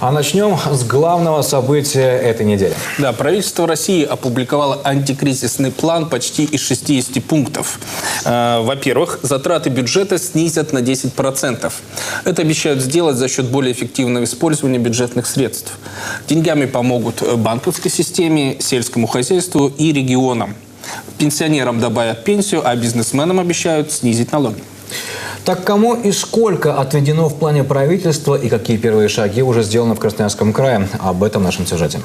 А начнем с главного события этой недели. Да, правительство России опубликовало антикризисный план почти из 60 пунктов. Э, во-первых, затраты бюджета снизят на 10%. Это обещают сделать за счет более эффективного использования бюджетных средств. Деньгами помогут банковской системе, сельскому хозяйству и регионам. Пенсионерам добавят пенсию, а бизнесменам обещают снизить налоги. Так кому и сколько отведено в плане правительства и какие первые шаги уже сделаны в Красноярском крае? Об этом в нашем сюжете.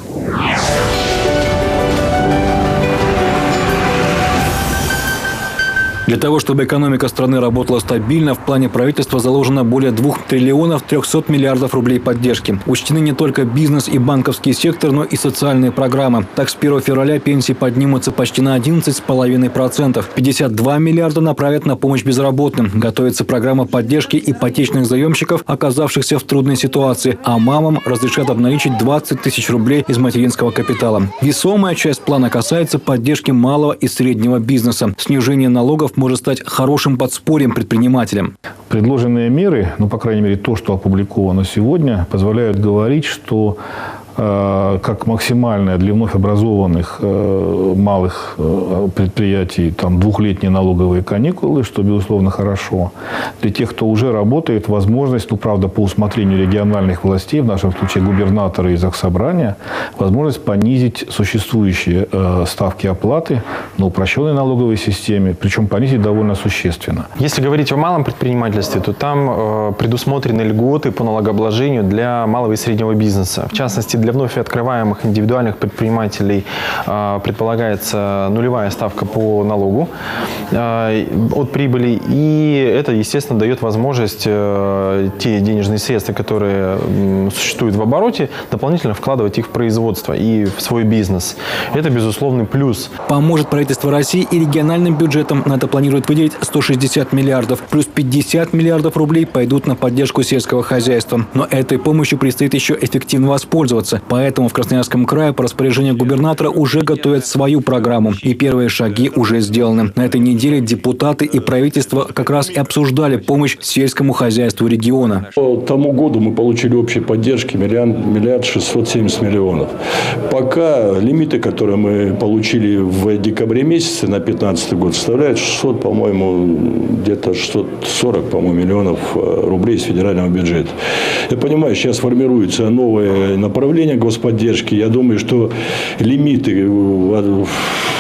Для того, чтобы экономика страны работала стабильно, в плане правительства заложено более 2 триллионов 300 миллиардов рублей поддержки. Учтены не только бизнес и банковский сектор, но и социальные программы. Так, с 1 февраля пенсии поднимутся почти на 11,5%. 52 миллиарда направят на помощь безработным. Готовится программа поддержки ипотечных заемщиков, оказавшихся в трудной ситуации. А мамам разрешат обналичить 20 тысяч рублей из материнского капитала. Весомая часть плана касается поддержки малого и среднего бизнеса. Снижение налогов может стать хорошим подспорьем предпринимателям. Предложенные меры, ну, по крайней мере, то, что опубликовано сегодня, позволяют говорить, что как максимальная для вновь образованных э, малых э, предприятий там, двухлетние налоговые каникулы, что, безусловно, хорошо. Для тех, кто уже работает, возможность, ну, правда, по усмотрению региональных властей, в нашем случае губернатора и Заксобрания, возможность понизить существующие ставки оплаты на упрощенной налоговой системе, причем понизить довольно существенно. Если говорить о малом предпринимательстве, то там предусмотрены льготы по налогообложению для малого и среднего бизнеса. В частности, для вновь открываемых индивидуальных предпринимателей а, предполагается нулевая ставка по налогу а, от прибыли. И это, естественно, дает возможность э, те денежные средства, которые существуют в обороте, дополнительно вкладывать их в производство и в свой бизнес. Это, безусловный плюс. Поможет правительство России и региональным бюджетам. На это планирует выделить 160 миллиардов. Плюс 50 миллиардов рублей пойдут на поддержку сельского хозяйства. Но этой помощью предстоит еще эффективно воспользоваться вопросы. Поэтому в Красноярском крае по распоряжению губернатора уже готовят свою программу. И первые шаги уже сделаны. На этой неделе депутаты и правительство как раз и обсуждали помощь сельскому хозяйству региона. По тому году мы получили общей поддержки миллиард, миллиард 670 миллионов. Пока лимиты, которые мы получили в декабре месяце на 2015 год, составляют 600, по-моему, где-то 640, по-моему, миллионов э, рублей из федерального бюджета. Я понимаю, сейчас формируется новое направление управления господдержки, я думаю, что лимиты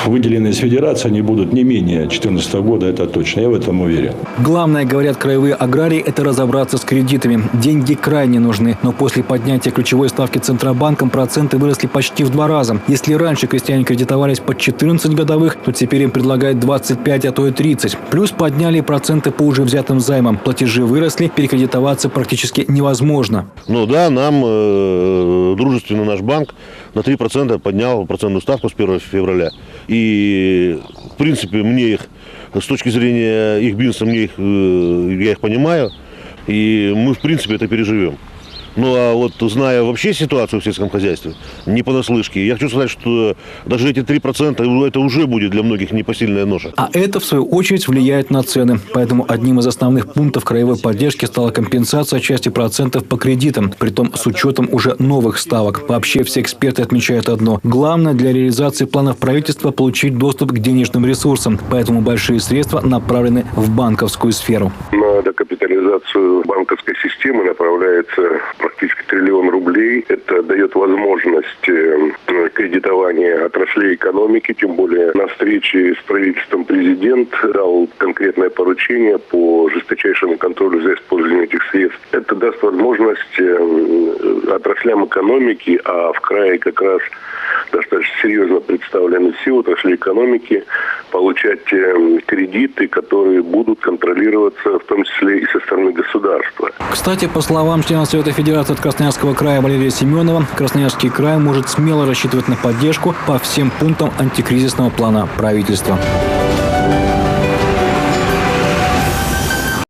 выделенные с федерации, они будут не менее 2014 года, это точно, я в этом уверен. Главное, говорят краевые аграрии, это разобраться с кредитами. Деньги крайне нужны, но после поднятия ключевой ставки Центробанком проценты выросли почти в два раза. Если раньше крестьяне кредитовались под 14 годовых, то теперь им предлагают 25, а то и 30. Плюс подняли проценты по уже взятым займам. Платежи выросли, перекредитоваться практически невозможно. Ну да, нам э, дружественный наш банк на 3% поднял процентную ставку с 1 февраля. И, в принципе, мне их, с точки зрения их бизнеса, мне их, э, я их понимаю. И мы, в принципе, это переживем. Ну а вот зная вообще ситуацию в сельском хозяйстве, не понаслышке, я хочу сказать, что даже эти 3% это уже будет для многих непосильная ноша. А это, в свою очередь, влияет на цены. Поэтому одним из основных пунктов краевой поддержки стала компенсация части процентов по кредитам, притом с учетом уже новых ставок. Вообще все эксперты отмечают одно. Главное для реализации планов правительства получить доступ к денежным ресурсам. Поэтому большие средства направлены в банковскую сферу. На докапитализацию банковской системы направляется практически триллион рублей. Это дает возможность э, кредитования отраслей экономики, тем более на встрече с правительством президент дал конкретное поручение по жесточайшему контролю за использованием этих средств. Это даст возможность э, отраслям экономики, а в крае как раз достаточно серьезно представлены все отрасли экономики, получать э, кредиты, которые будут контролироваться в том числе и со стороны государства. Кстати, по словам члена Совета Федерации от Красноярского края Валерия Семенова, Красноярский край может смело рассчитывать на поддержку по всем пунктам антикризисного плана правительства.